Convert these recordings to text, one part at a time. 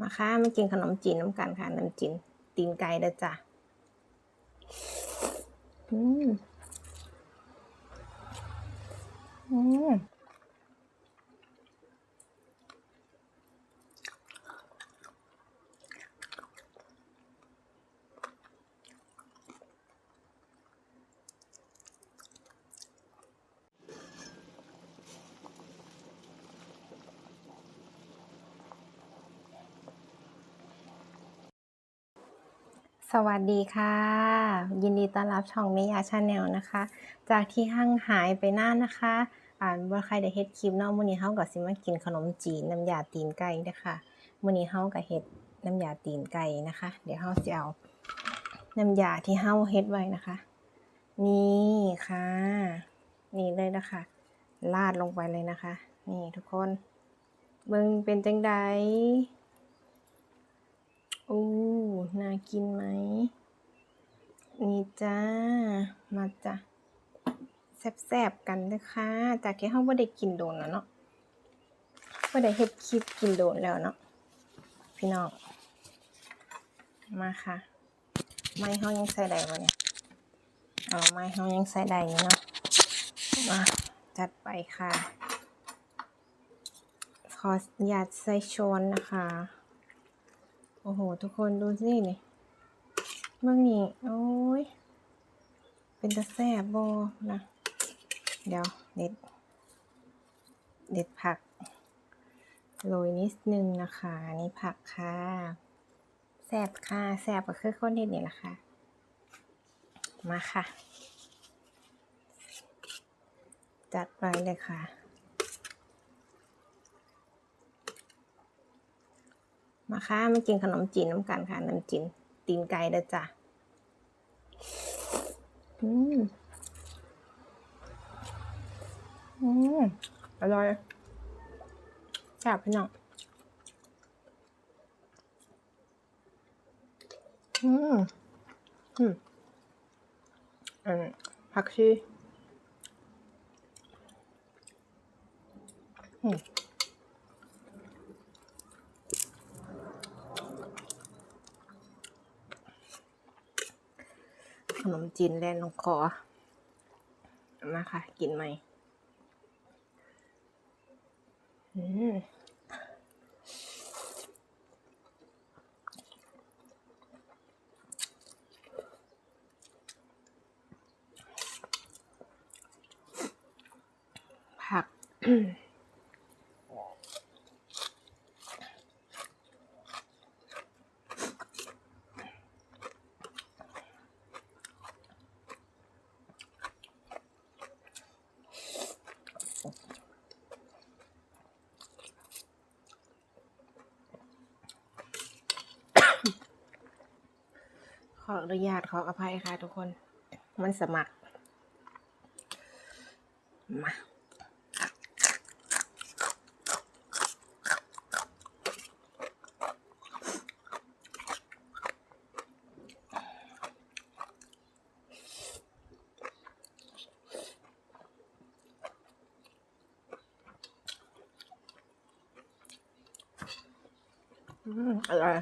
มาค่ะมากินขนมจีนน้ำกันค่ะน้ำจีนตีนไก่เด้อจ้ะอืมอืม สวัสดีค่ะ ยินดีต้อนรับช่องเมยาชาแนลนะคะ จากที่ห่างหายไปนานนะคะอ่านว่าใครได้เฮ็ดคลิปเนาะมื้อนี้เฮาก็สิมากินขนมจีนน้ำยาตีนไก่เด้อค่ะมื้อนี้เฮาก็เฮ็ดน้ำยาตีนไก่นะคะ เดี๋ยวเฮาสิเอาน้ำยาที่เฮาเฮ็ดไว้นะคะ นี่ค่ะ นี่เลยนะคะราดลงไปเลยนะคะ นี่ทุกคนเบิ่งเป็นจังใดอู้ น่ากินไหม นี่จ้า มาจ้ะแซ่บๆกันเด้อค่ะจากที่เฮาบ่ได้กินโดนแล้วเนาะบ่ได้เฮ็ดคลิปกินโดนแล้วเนาะพี่น้องมาค่ะ ไม้เฮายังใส่ได้บ่เนี่ยอ๋อไม้เฮายังใส่ได้อยู่เนาะมาจัดไปค่ะ ขออนุญาตใส่ช้อนนะคะ โอ้โห ทุกคนดูสินี่เมื่อนี้โอ้ย เป็นตะแซบบนะ เดี๋ยวเด็ด เด็ดผักโรยนิดนึงนะคะนี่ผักค่ะแซบค่ะแซบก็คือคนเด็ดนี่แหละค่ะ มาค่ะ จัดไปเลยค่ะ มาค่ะมากินขนมจีนน้ำกันค่ะน้ำจีนตีนไก่เด้อจ้ะอืมอืมอร่อยแซ่บพี่น้องอืมอืมอันผักชีอืม นมจีนแลนลงคอมาค่ะ กินไหมอืมผัก ขออนุญาตขออภัยค่ะทุกคน มันสมัคร มาอืมอร่อย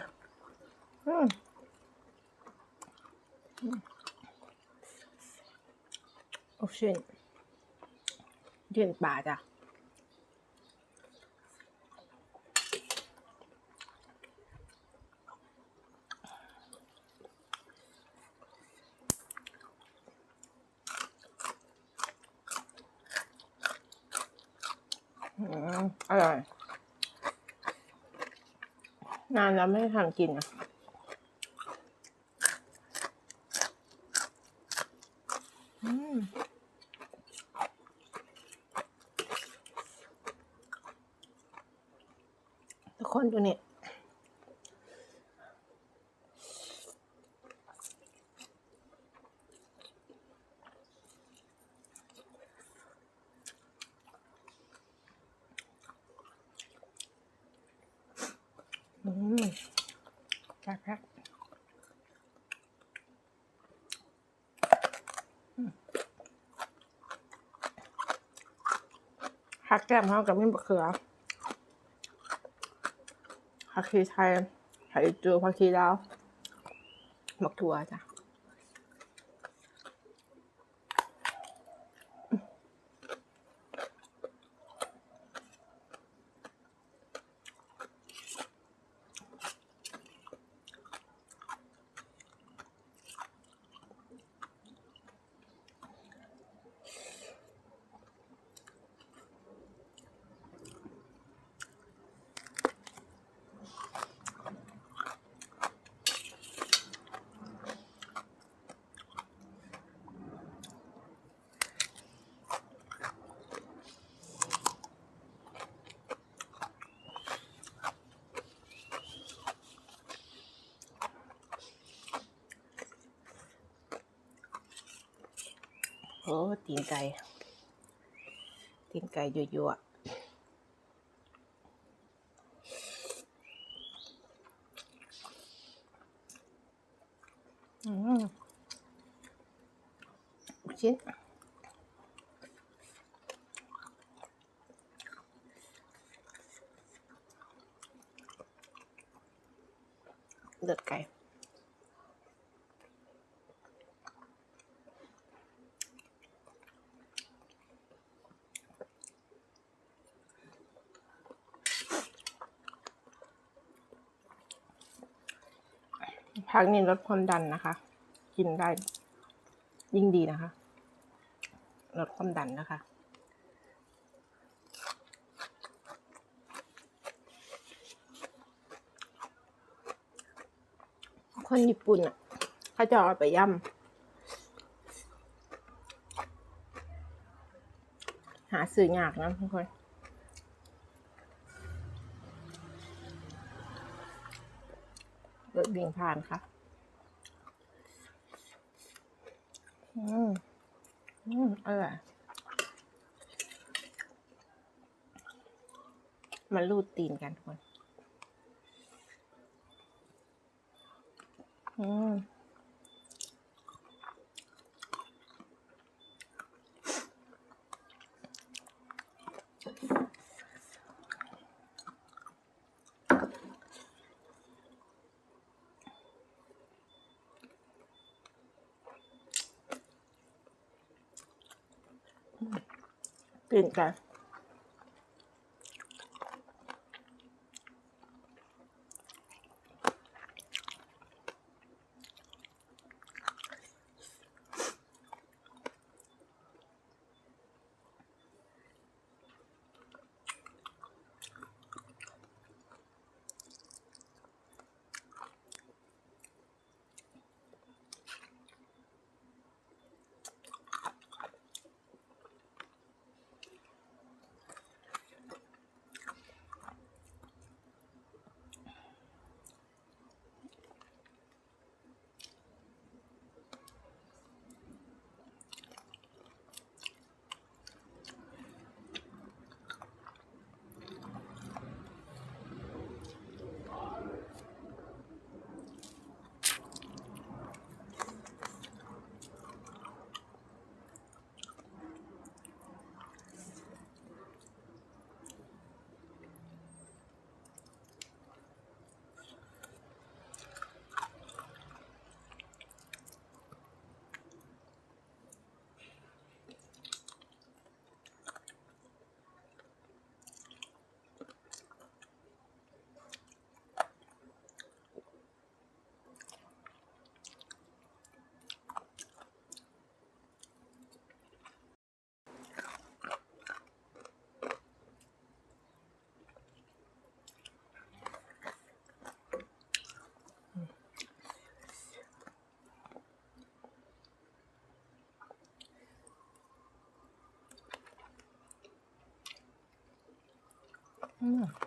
อืม โอ้ชินเดือนป่าจ้ะอืมอร่อย นานแล้วไม่ได้ทำกินอะ อืม ทุกคนดูเนี่ยอืมแซ่บครับผักแก้มเขากับมิ้นบะเขือ ผักชีไทยไข่จูผักชีลาวหมักถั่วจ้ะ โอ้ตีนไก่ ตีนไก่ยั่วๆอืมชิ้นเลือดไก่ พักนี่ลดความดันนะคะ กินได้ยิ่งดีนะคะ ลดความดันนะคะ คนญี่ปุ่นอะเขาจะเอาไปย่ำหาสื่อยากนะทุกคน รถวิ่งผ่านค่ะ อืม อืมอร่อยมาลูดตีนกันทุกคน อืม ตีน Mm.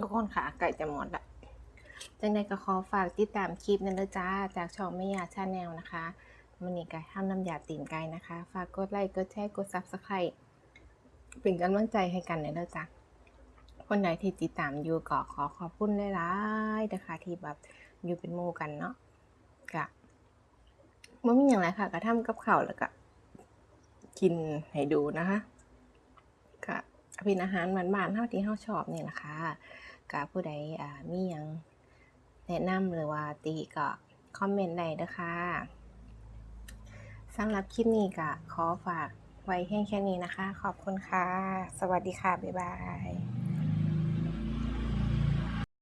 ทุกคนค่ะไก่จะหมดละจังใดก็ขอฝากติดตามคลิปนั้นเลยจ้า จากช่องไม่ยาชาแนลนะคะมันนี่ไก่ห้ามน้ำยาตีนไก่นะคะ ฝากกดไลค์กดแชร์กดซับสไครต์เป็นกำลังใจให้กันเลยเด้อจ้าคนไหนที่ติดตามอยู่ก็ขอขอบคุณหลายๆนะคะที่แบบอยู่เป็นหมู่กันเนาะกะว่ามีอย่างไรค่ะก็ทำกับเข้าแล้วก็กินให้ดูนะคะ เป็นอาหารบ้านๆเท่าที่เฮาชอบนี่แหละค่ะก็ผู้ใดอ่ามีหยังแนะนำหรือว่าติก็คอมเมนต์ได้เด้อค่ะสำหรับคลิปนี้ก็ขอฝากไว้แค่แค่นี้นะคะ ขอบคุณค่ะ สวัสดีค่ะ บ๊ายบาย